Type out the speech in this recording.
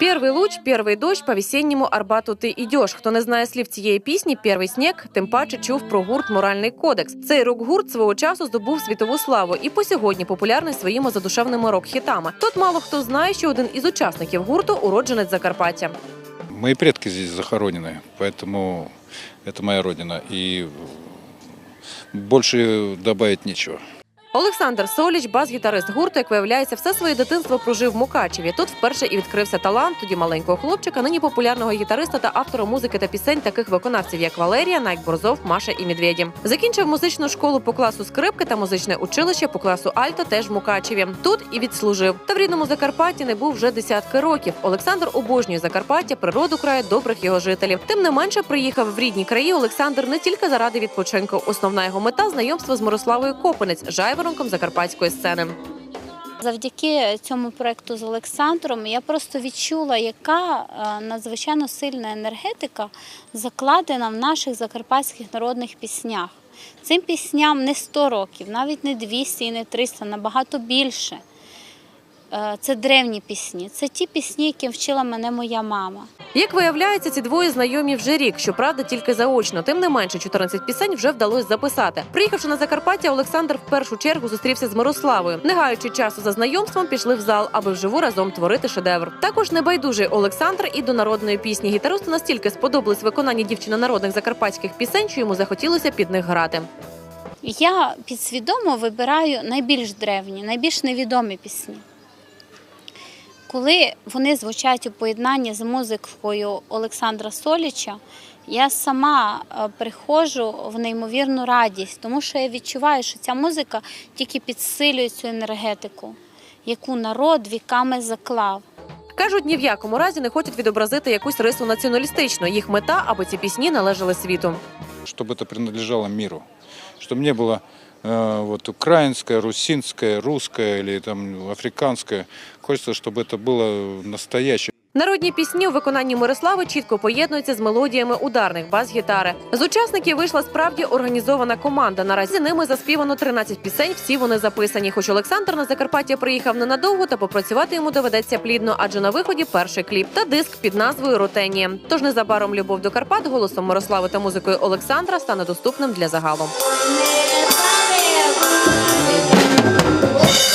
Первый луч, первый дощ, по весенньому Арбату ти ідеш. Хто не знає слів цієї пісні, перший сніг, тим паче чув про гурт Моральний кодекс. Цей рок-гурт свого часу здобув світову славу і по сьогодні популярний своїми задушевними рок-хітами. Тут мало хто знає, що один із учасників гурту уродженець Закарпаття. Мои предки здесь захоронены, поэтому это моя родина. И больше добавить нечего. Олександр Соліч, бас-гітарист гурту, як виявляється, все своє дитинство прожив в Мукачеві. Тут вперше і відкрився талант тоді маленького хлопчика, нині популярного гітариста та автора музики та пісень таких виконавців, як Валерія, Найк Борзов, Маша і Медведі. Закінчив музичну школу по класу скрипки та музичне училище по класу Альто теж в Мукачеві. Тут і відслужив. Та в рідному Закарпатті не був вже десятки років. Олександр обожнює Закарпаття, природу краю, добрих його жителів. Тим не менше, приїхав в рідні краї Олександр не тільки заради відпочинку. Основна його мета знайомство з Мирославою Копинець, жайворонком закарпатської сцени. Завдяки цьому проекту з Олександром я просто відчула, яка е, надзвичайно сильна енергетика закладена в наших закарпатських народних піснях. Цим пісням не 100 років, навіть не 200 і не 300, набагато більше. Е, Це древні пісні, це ті пісні, які вчила мене моя мама. Як виявляється, ці двоє знайомі вже рік, щоправда, тільки заочно. Тим не менше, 14 пісень вже вдалося записати. Приїхавши на Закарпаття, Олександр в першу чергу зустрівся з Мирославою. Не гаючи часу за знайомством, пішли в зал, аби вживу разом творити шедевр. Також небайдужий Олександр і до народної пісні гітаристу настільки сподобались виконання дівчини народних закарпатських пісень, що йому захотілося під них грати. Я підсвідомо вибираю найбільш древні, найбільш невідомі пісні. Коли вони звучать у поєднанні з музикою Олександра Соліча, я сама е, приходжу в неймовірну радість, тому що я відчуваю, що ця музика тільки підсилює цю енергетику, яку народ віками заклав. Кажуть, ні в якому разі не хочуть відобразити якусь рису націоналістичну. Їх мета, аби ці пісні належали світу. Чтобы это принадлежало миру. Чтобы не было э, вот, украинское, русинское, русское или там, африканское. Хочется, чтобы это было настоящее. Народні пісні у виконанні Мирослави чітко поєднуються з мелодіями ударних бас-гітари. З учасників вийшла справді організована команда. Наразі ними заспівано 13 пісень. Всі вони записані. Хоч Олександр на Закарпаття приїхав ненадовго, та попрацювати йому доведеться плідно, адже на виході перший кліп та диск під назвою Ротенія. Тож незабаром любов до Карпат голосом Мирослави та музикою Олександра стане доступним для загалу. Не Oh!